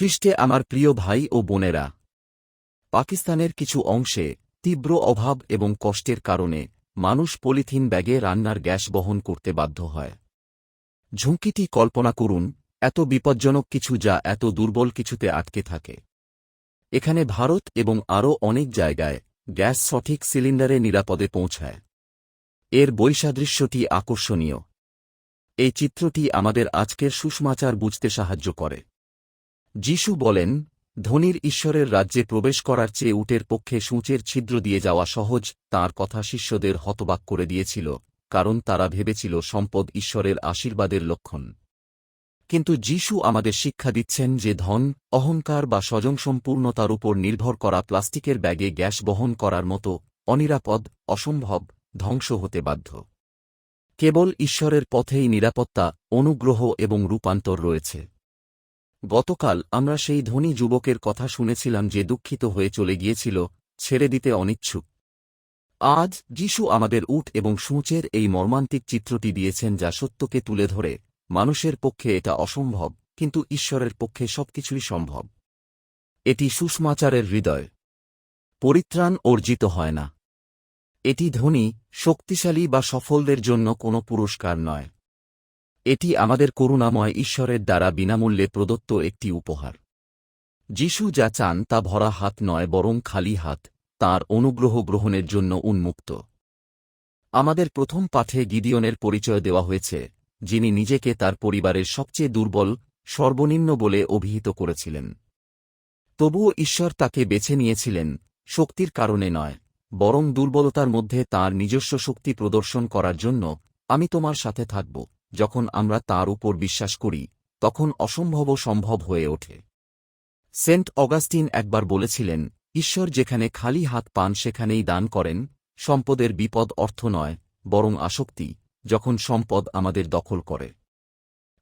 খ্রিস্টে আমার প্রিয় ভাই ও বোনেরা। পাকিস্তানের কিছু অংশে তীব্র অভাব এবং কষ্টের কারণে মানুষ পলিথিন ব্যাগে রান্নার গ্যাস বহন করতে বাধ্য হয়। ঝুঁকিটি কল্পনা করুন, এত বিপজ্জনক কিছু যা এত দুর্বল কিছুতে আটকে থাকে। এখানে ভারত এবং আরও অনেক জায়গায় গ্যাস সঠিক সিলিন্ডারে নিরাপদে পৌঁছায়। এর বৈসাদৃশ্যটি আকর্ষণীয়। এই চিত্রটি আমাদের আজকের সুষমাচার বুঝতে সাহায্য করে। যিশু বলেন, ধনীর ঈশ্বরের রাজ্যে প্রবেশ করার চেয়ে উটের পক্ষে সূঁচের ছিদ্র দিয়ে যাওয়া সহজ তার কথা শিষ্যদের হতবাক করে দিয়েছিল, কারণ তারা ভেবেছিল সম্পদ ঈশ্বরের আশীর্বাদের লক্ষণ। কিন্তু যিশু আমাদের শিক্ষা দিচ্ছেন যে ধন, অহংকার বা স্বজনসম্পূর্ণতার উপর নির্ভর করা প্লাস্টিকের ব্যাগে গ্যাস বহন করার মতো অনিরাপদ, অসম্ভব, ধ্বংস হতে বাধ্য। কেবল ঈশ্বরের পথেই নিরাপত্তা, অনুগ্রহ এবং রূপান্তর রয়েছে। গতকাল আমরা সেই ধনী যুবকের কথা শুনেছিলাম যে দুঃখিত হয়ে চলে গিয়েছিল, ছেড়ে দিতে অনিচ্ছুক। আজ যিশু আমাদের উট এবং সূঁচের এই মর্মান্তিক চিত্রটি দিয়েছেন যা সত্যকে তুলে ধরে, মানুষের পক্ষে এটা অসম্ভব, কিন্তু ঈশ্বরের পক্ষে সবকিছুই সম্ভব। এটি সুষমাচারের হৃদয়। পরিত্রাণ অর্জিত হয় না। এটি ধনী, শক্তিশালী বা সফলদের জন্য কোনো পুরস্কার নয়। এটি আমাদের করুণাময় ঈশ্বরের দ্বারা বিনামূল্যে প্রদত্ত একটি উপহার। যিশু যা চান তা ভরা হাত নয়, বরং খালি হাত, তার অনুগ্রহ গ্রহণের জন্য উন্মুক্ত। আমাদের প্রথম পাঠে গিদিয়নের পরিচয় দেওয়া হয়েছে, যিনি নিজেকে তার পরিবারের সবচেয়ে দুর্বল, সর্বনিম্ন বলে অভিহিত করেছিলেন। তবুও ঈশ্বর তাকে বেছে নিয়েছিলেন, শক্তির কারণে নয়, বরং দুর্বলতার মধ্যে তার নিজস্ব শক্তি প্রদর্শন করার জন্য, আমি তোমার সাথে থাকব। যখন আমরা তার উপর বিশ্বাস করি, তখন অসম্ভবও সম্ভব হয়ে ওঠে। সেন্ট অগাস্টিন একবার বলেছিলেন, ঈশ্বর যেখানে খালি হাত পান, সেখানেই দান করেন। সম্পদের বিপদ অর্থ নয়, বরং আসক্তি, যখন সম্পদ আমাদের দখল করে।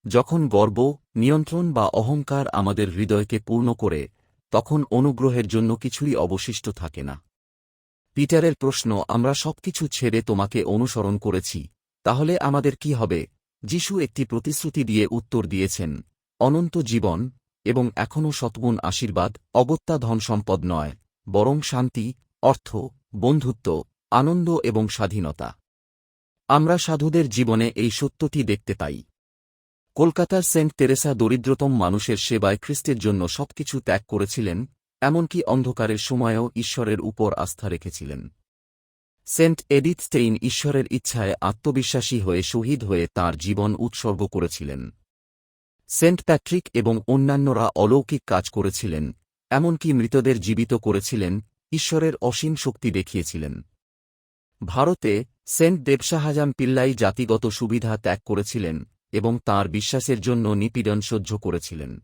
যখন গর্ব, নিয়ন্ত্রণ বা অহংকার আমাদের হৃদয়কে পূর্ণ করে, তখন অনুগ্রহের জন্য কিছুই অবশিষ্ট থাকে না। পিটারের প্রশ্ন, আমরা সবকিছু ছেড়ে তোমাকে অনুসরণ করেছি, তাহলে আমাদের কি হবে? যিশু একটি প্রতিশ্রুতি দিয়ে উত্তর দিয়েছেন, অনন্ত জীবন এবং এখনও শতগুণ আশীর্বাদ অগত্যা ধনসম্পদ নয়, বরং শান্তি, অর্থ, বন্ধুত্ব, আনন্দ এবং স্বাধীনতা। আমরা সাধুদের জীবনে এই সত্যটি দেখতে পাই। কলকাতার সেন্ট তেরেসা দরিদ্রতম মানুষের সেবায় খ্রিস্টের জন্য সবকিছু ত্যাগ করেছিলেন, এমনকি অন্ধকারের সময়েও ঈশ্বরের উপর আস্থা রেখেছিলেন। সেন্ট এডিথ স্টেইন ঈশ্বরের ইচ্ছায় আত্মবিশ্বাসী হয়ে শহীদ হয়ে তার জীবন উৎসর্গ করেছিলেন। সেন্ট প্যাট্রিক এবং অন্যান্যরা অলৌকিক কাজ করেছিলেন, এমনকি মৃতদের জীবিত করেছিলেন, ঈশ্বরের অসীম শক্তি দেখিয়েছিলেন। ভারতে সেন্ট দেবশাহজাম পিল্লাই জাতিগত সুবিধা ত্যাগ করেছিলেন এবং তার বিশ্বাসের জন্য নিপীড়ন সহ্য করেছিলেন।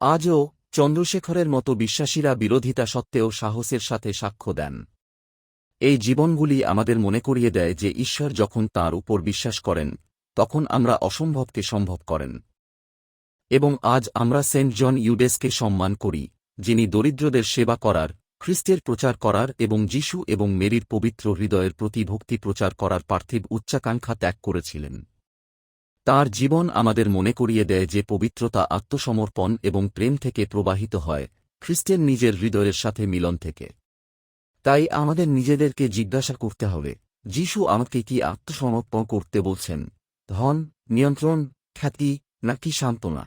আজও চন্দ্রশেখরের মতো বিশ্বাসীরা বিরোধিতা সত্ত্বেও সাহসের সাথে সাক্ষ্য দেন। এই জীবনগুলি আমাদের মনে করিয়ে দেয় যে ঈশ্বর যখন তার উপর বিশ্বাস করেন, তখন আমরা অসম্ভবকে সম্ভব করেন। এবং আজ আমরা সেন্ট জন ইউডেসকে সম্মান করি, যিনি দরিদ্রদের সেবা করার, খ্রিস্টের প্রচার করার এবং যিশু এবং মেরির পবিত্র হৃদয়ের প্রতি ভক্তি প্রচার করার পার্থিব উচ্চাকাঙ্ক্ষা ত্যাগ করেছিলেন। তার জীবন আমাদের মনে করিয়ে দেয় যে পবিত্রতা আত্মসমর্পণ এবং প্রেম থেকে প্রবাহিত হয়, খ্রিস্টের নিজের হৃদয়ের সাথে মিলন থেকে। তাই আমাদের নিজেদেরকে জিজ্ঞাসা করতে হবে, যিশু আমাকে কি আত্মসমর্পণ করতে বলছেন? ধন, নিয়ন্ত্রণ, খ্যাতি, নাকি সান্ত্বনা?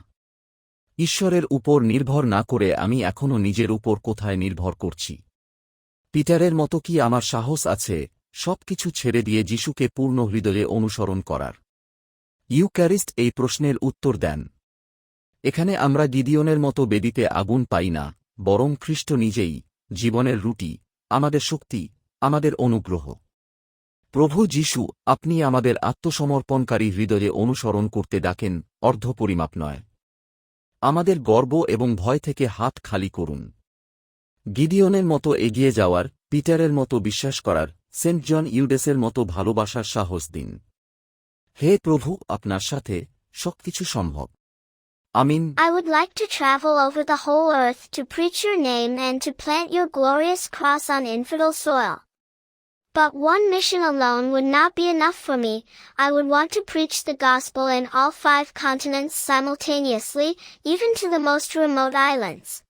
ঈশ্বরের উপর নির্ভর না করে আমি এখনও নিজের উপর কোথায় নির্ভর করছি। পিটারের মতো কি আমার সাহস আছে সবকিছু ছেড়ে দিয়ে যিশুকে পূর্ণ হৃদয়ে অনুসরণ করার? ইউক্যারিস্ট এই প্রশ্নের উত্তর দেন, এখানে আমরা গিদিয়নের মতো বেদিতে আগুন পাই না, বরং খ্রিস্ট নিজেই জীবনের রুটি আমাদের শক্তি, আমাদের অনুগ্রহ। প্রভু যীশু, আপনি আমাদের আত্মসমর্পণকারী হৃদয়ে অনুসরণ করতে ডাকেন অর্ধপরিমাপ নয়। আমাদের গর্ব এবং ভয় থেকে হাত খালি করুন। গিদিয়নের মতো এগিয়ে যাওয়ার, পিটারের মতো বিশ্বাস করার, সেন্ট জন ইউডেসের মতো ভালোবাসার সাহস দিন। হে প্রভু, আপনার সাথে সবকিছু সম্ভব। Amin. I would like to travel over the whole earth to preach your name and to plant your glorious cross on infidel soil. But one mission alone would not be enough for me. I would want to preach the gospel in all five continents simultaneously, even to the most remote islands.